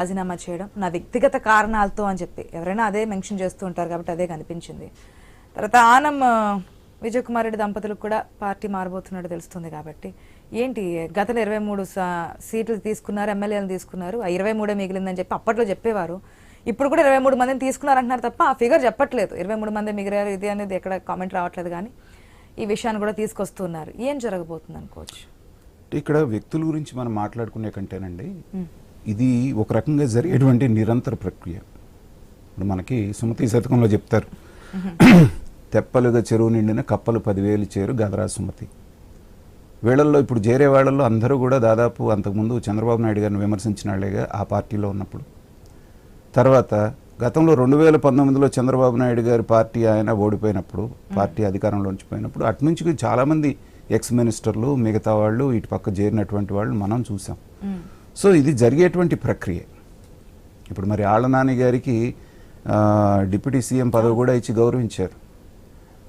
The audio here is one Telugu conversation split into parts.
రాజీనామా చేయడం నా వ్యక్తిగత కారణాలతో అని చెప్పి ఎవరైనా అదే మెన్షన్ చేస్తూ ఉంటారు కాబట్టి అదే కనిపించింది. తర్వాత ఆనం ఆ, విజయ్ కుమార్ రెడ్డి దంపతులకు కూడా పార్టీ మారబోతున్నట్టు తెలుస్తుంది కాబట్టి ఏంటి గతంలో ఇరవై మూడు సీట్లు తీసుకున్నారు ఎమ్మెల్యేలు తీసుకున్నారు ఆ ఇరవై మూడే మిగిలిందని చెప్పి అప్పట్లో చెప్పేవారు. ఇప్పుడు కూడా ఇరవై మూడు మందిని తీసుకున్నారు అంటున్నారు తప్ప ఆ ఫిగర్ చెప్పట్లేదు. ఇరవై మూడు మంది మిగిలారు ఇది అనేది ఎక్కడ కామెంట్ రావట్లేదు కానీ ఈ విషయాన్ని కూడా తీసుకొస్తున్నారు. ఏం జరగబోతుంది అనుకోవచ్చు ఇక్కడ వ్యక్తుల గురించి మనం మాట్లాడుకునే కంటేనండి. ఇది ఒక రకంగా జరిగేటువంటి నిరంతర ప్రక్రియ. ఇప్పుడు మనకి సుమతి శతకంలో చెప్తారు. తెప్పలుగా చెరువు నిండిన కప్పలు పదివేలు చేరు గదరా సుమతి. వీళ్ళల్లో ఇప్పుడు చేరే వాళ్ళల్లో అందరూ కూడా దాదాపు అంతకుముందు చంద్రబాబు నాయుడు గారిని విమర్శించిన వాళ్ళేగా ఆ పార్టీలో ఉన్నప్పుడు. తర్వాత గతంలో రెండు వేల పంతొమ్మిదిలో చంద్రబాబు నాయుడు గారి పార్టీ ఆయన ఓడిపోయినప్పుడు పార్టీ అధికారంలోంచి పోయినప్పుడు అటు నుంచి చాలామంది ఎక్స్ మినిస్టర్లు మిగతా వాళ్ళు ఇటు పక్క చేరినటువంటి వాళ్ళు మనం చూసాం. సో ఇది జరిగేటువంటి ప్రక్రియ. ఇప్పుడు మరి ఆళ్ళ నాని గారికి డిప్యూటీ సీఎం పదవి కూడా ఇచ్చి గౌరవించారు.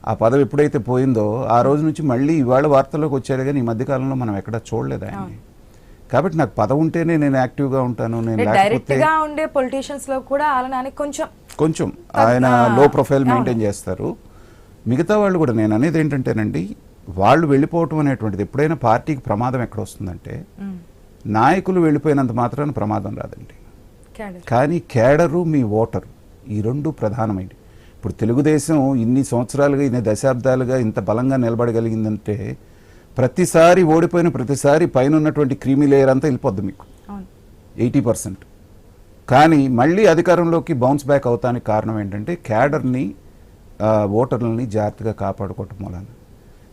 ఆ పదవి ఎప్పుడైతే పోయిందో ఆ రోజు నుంచి మళ్ళీ ఇవాళ వార్తల్లోకి వచ్చారు కానీ ఈ మధ్యకాలంలో మనం ఎక్కడా చూడలేదు ఆయన్ని. కాబట్టి నాకు పదవి ఉంటేనే నేను యాక్టివ్గా ఉంటాను నేను డైరెక్ట్గా ఉండే పొలిటీషియన్స్లో కూడా ఆలనానికి కొంచెం కొంచెం ఆయన లో ప్రొఫైల్ మెయింటైన్ చేస్తారు. మిగతా వాళ్ళు కూడా నేను అనేది ఏంటంటేనండి వాళ్ళు వెళ్ళిపోవటం అనేటువంటిది ఎప్పుడైనా పార్టీకి ప్రమాదం ఎక్కడ వస్తుందంటే నాయకులు వెళ్ళిపోయినంత మాత్రాన ప్రమాదం రాదండి. కానీ కేడరు మీ ఓటరు. ఈ రెండు ప్రధానమైనవి. ఇప్పుడు తెలుగుదేశం ఇన్ని సంవత్సరాలుగా ఇన్ని దశాబ్దాలుగా ఇంత బలంగా నిలబడగలిగిందంటే ప్రతిసారి ఓడిపోయిన ప్రతిసారి పైన ఉన్నటువంటి క్రీమీ లేయర్ అంతా వెళ్ళిపోద్ది మీకు. Eighty percent. కానీ మళ్ళీ అధికారంలోకి బౌన్స్ బ్యాక్ అవుతానికి కారణం ఏంటంటే క్యాడర్ని ఓటర్లని జాగ్రత్తగా కాపాడుకోవటం మూలన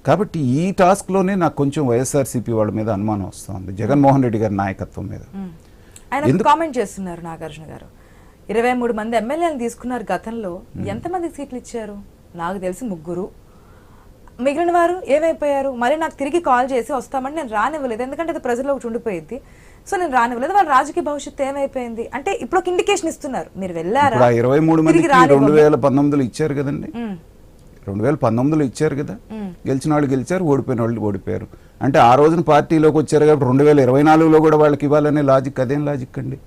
కాబట్టి ఈ టాస్క్లోనే నాకు కొంచెం వైఎస్ఆర్సీపీ వాళ్ళ మీద అనుమానం వస్తుంది. జగన్మోహన్ రెడ్డి గారి నాయకత్వం మీద. ఆయన కామెంట్ చేస్తున్నారు నాగార్జున గారు. ఇరవై మూడు మంది ఎమ్మెల్యేలు తీసుకున్నారు గతంలో. ఎంతమందికి సీట్లు ఇచ్చారు? నాకు తెలిసి ముగ్గురు. మిగిలిన వారు ఏమైపోయారు? మరి నాకు తిరిగి కాల్ చేసి వస్తామని నేను రానివ్వలేదు. ఎందుకంటే అది ప్రజల్లో ఒకటి ఉండిపోయింది. సో నేను రానివ్వలేదు. వాళ్ళ రాజకీయ భవిష్యత్తు ఏమైపోయింది? అంటే ఇప్పుడు ఒక ఇండికేషన్ ఇస్తున్నారు. మీరు వెళ్ళారా? ఇరవై మూడు రానివ్వము. రెండు వేల పంతొమ్మిదిలో ఇచ్చారు కదండి. రెండు వేల పంతొమ్మిదిలో ఇచ్చారు కదా. గెలిచిన వాళ్ళు గెలిచారు ఓడిపోయిన వాళ్ళు ఓడిపోయారు. అంటే ఆ రోజున పార్టీలోకి వచ్చారు కాబట్టి రెండు వేల ఇరవై నాలుగులో కూడా వాళ్ళకి ఇవ్వాలనే లాజిక్ అదేం లాజిక్ అండి.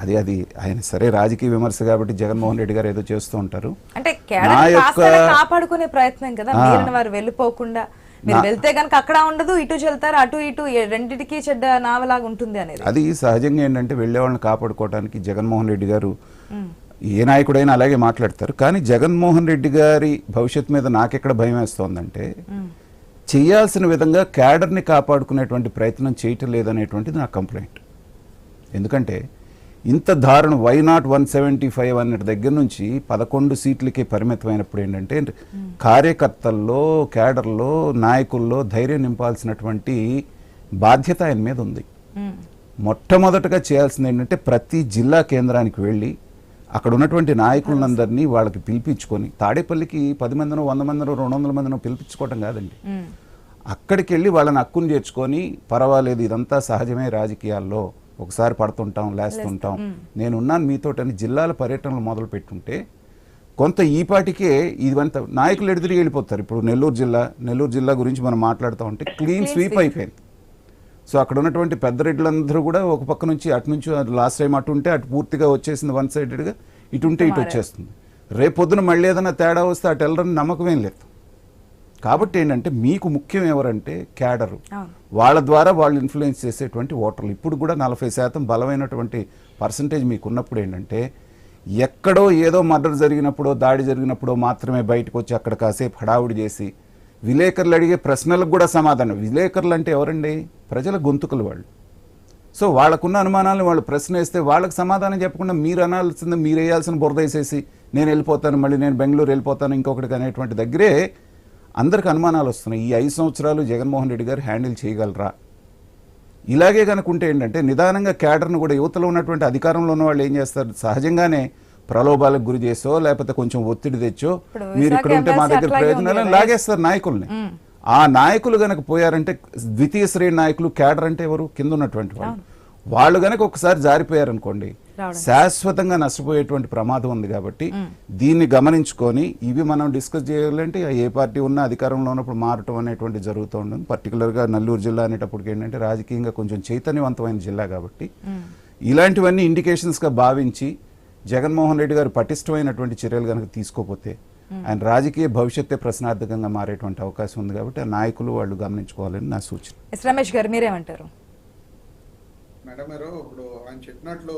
అది అది ఆయన సరే రాజకీయ విమర్శ కాబట్టి జగన్మోహన్ రెడ్డి గారు ఏదో చేస్తూ ఉంటారు. అంటే నా యొక్క- కాపాడుకునే ప్రయత్నం కదా వారు వెళ్ళిపోకుండా. మీరు వెళ్తే గనక అక్కడ ఉండదు ఇటు వెళ్తారు అటు ఇటు రెండిటికి చెడ్డ నావలాగా ఉంటుంది అనేది. అది సహజంగా ఏంటంటే వెళ్ళే వాళ్ళని కాపాడుకోవడానికి జగన్మోహన్ రెడ్డి గారు ఏ నాయకుడైనా అలాగే మాట్లాడతారు. కానీ జగన్మోహన్ రెడ్డి గారి భవిష్యత్తు మీద నాకెక్కడ భయం వేస్తోందంటే చేయాల్సిన విధంగా క్యాడర్ని కాపాడుకునేటువంటి ప్రయత్నం చేయటం లేదనేటువంటిది నా కంప్లైంట్. ఎందుకంటే ఇంత దారుణం why not one seventy five అనే దగ్గర నుంచి పదకొండు సీట్లకే పరిమితమైనప్పుడు ఏంటంటే కార్యకర్తల్లో క్యాడర్లో నాయకుల్లో ధైర్యం నింపాల్సినటువంటి బాధ్యత ఆయన మీద ఉంది. మొట్టమొదటగా చేయాల్సింది ఏంటంటే ప్రతి జిల్లా కేంద్రానికి వెళ్ళి అక్కడ ఉన్నటువంటి నాయకులందరినీ వాళ్ళకి పిలిపించుకొని తాడేపల్లికి పది మందినో వంద మందినో రెండు వందల మందినో పిలిపించుకోవటం కాదండి. అక్కడికి వెళ్ళి వాళ్ళని హక్కును చేర్చుకొని పర్వాలేదు ఇదంతా సహజమే రాజకీయాల్లో. ఒకసారి పడుతుంటాం లేస్తుంటాం. నేనున్నాను మీతోటని జిల్లాల పర్యటనలు మొదలు పెట్టుంటే కొంత ఈ పాటికే ఇదంతా నాయకులు ఎడిదిరిగి వెళ్ళిపోతారు. ఇప్పుడు నెల్లూరు జిల్లా నెల్లూరు జిల్లా గురించి మనం మాట్లాడుతూ ఉంటే క్లీన్ స్వీప్. అయిపోయింది. సో అక్కడ ఉన్నటువంటి పెద్ద రెడ్లందరూ కూడా ఒక పక్క నుంచి అటు నుంచి లాస్ట్ టైం అటు ఉంటే అటు పూర్తిగా వచ్చేసింది వన్ సైడెడ్గా. ఇటు ఉంటే ఇటు వచ్చేస్తుంది. రేపొద్దున మళ్ళీ ఏదైనా తేడా వస్తే అటు వెళ్ళరని నమ్మకం ఏం లేదు. కాబట్టి ఏంటంటే మీకు ముఖ్యం ఎవరంటే క్యాడరు. వాళ్ళ ద్వారా వాళ్ళు ఇన్ఫ్లుయెన్స్ చేసేటువంటి ఓటర్లు. ఇప్పుడు కూడా నలభై శాతం బలమైనటువంటి పర్సంటేజ్ మీకు ఉన్నప్పుడు ఏంటంటే ఎక్కడో ఏదో మర్డర్ జరిగినప్పుడో దాడి జరిగినప్పుడో మాత్రమే బయటకు వచ్చి అక్కడ కాసేపు హడావుడి చేసి విలేకరులు అడిగే ప్రశ్నలకు కూడా సమాధానం. విలేకరులు అంటే ఎవరండి? ప్రజల గొంతుకులు వాళ్ళు. సో వాళ్ళకున్న అనుమానాలను వాళ్ళు ప్రశ్న వేస్తే వాళ్ళకి సమాధానం చెప్పకుండా మీరు అనాల్సింది మీరు వేయాల్సిన బురద వేసేసి నేను వెళ్ళిపోతాను మళ్ళీ నేను బెంగళూరు వెళ్ళిపోతాను ఇంకొకటికి అనేటువంటి దగ్గరే అందరికి అనుమానాలు వస్తున్నాయి. ఈ ఐదు సంవత్సరాలు జగన్మోహన్ రెడ్డి గారు హ్యాండిల్ చేయగలరా? ఇలాగే కనుకుంటే ఏంటంటే నిదానంగా క్యాడర్ను కూడా యువతలో ఉన్నటువంటి అధికారంలో ఉన్న వాళ్ళు ఏం చేస్తారు? సహజంగానే ప్రలోభాలకు గురి చేసో లేకపోతే కొంచెం ఒత్తిడి తెచ్చో మీరు ఇక్కడ ఉంటే మా దగ్గర ప్రయోజనాలు. లాగేస్తారు నాయకుల్ని. ఆ నాయకులు గనక పోయారంటే ద్వితీయ శ్రేణి నాయకులు క్యాడర్ అంటే ఎవరు? కింద ఉన్నటువంటి వాళ్ళు. వాళ్ళు గనక ఒకసారి జారిపోయారనుకోండి. శాశ్వతంగా నష్టపోయేటువంటి ప్రమాదం ఉంది కాబట్టి దీన్ని గమనించుకొని ఇవి మనం డిస్కస్ చేయాలంటే ఏ పార్టీ ఉన్నా అధికారంలో ఉన్నప్పుడు మారటం అనేటువంటి జరుగుతూ ఉంటుంది. పర్టికులర్గా నల్లూరు జిల్లా అనేటప్పటికి ఏంటంటే రాజకీయంగా కొంచెం చైతన్యవంతమైన జిల్లా కాబట్టి ఇలాంటివన్నీ ఇండికేషన్స్గా భావించి జగన్మోహన్ రెడ్డి గారు పటిష్టమైనటువంటి చర్యలు కనుక తీసుకోకపోతే ఆయన రాజకీయ భవిష్యత్తే ప్రశ్నార్థకంగా మారేటువంటి అవకాశం ఉంది కాబట్టి ఆ నాయకులు వాళ్ళు గమనించుకోవాలని నా సూచన. రమేష్ గారు మీరేమంటారు? మేడం గారు ఇప్పుడు ఆయన చెప్పినట్లు